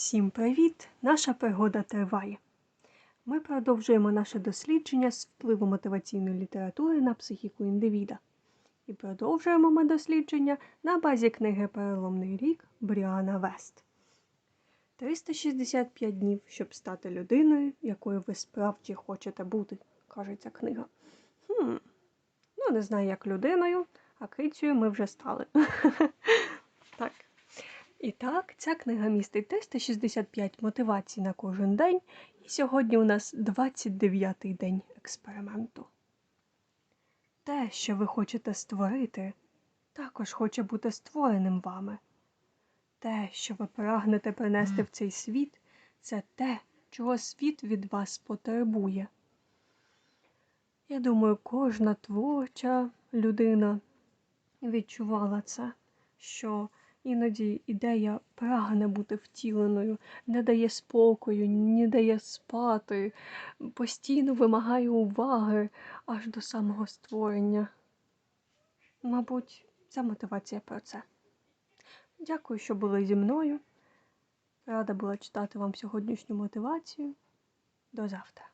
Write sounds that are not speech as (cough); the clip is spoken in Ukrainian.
Всім привіт! Наша пригода триває. Ми продовжуємо наше дослідження з впливу мотиваційної літератури на психіку індивіда. І продовжуємо ми дослідження на базі книги Переломний рік Бріана Вест. 365 днів, щоб стати людиною, якою ви справді хочете бути, каже ця книга. Хм, ну не знаю, як людиною, а кицею ми вже стали. (laughs) І так, ця книга містить 365 мотивацій на кожен день, і сьогодні у нас 29-й день експерименту. Те, що ви хочете створити, також хоче бути створеним вами. Те, що ви прагнете принести в цей світ, це те, чого світ від вас потребує. Я думаю, кожна творча людина відчувала це, що Іноді ідея прагне бути втіленою, не дає спокою, не дає спати, постійно вимагає уваги аж до самого створення. Мабуть, ця мотивація про це. Дякую, що були зі мною. Рада була читати вам сьогоднішню мотивацію. До завтра.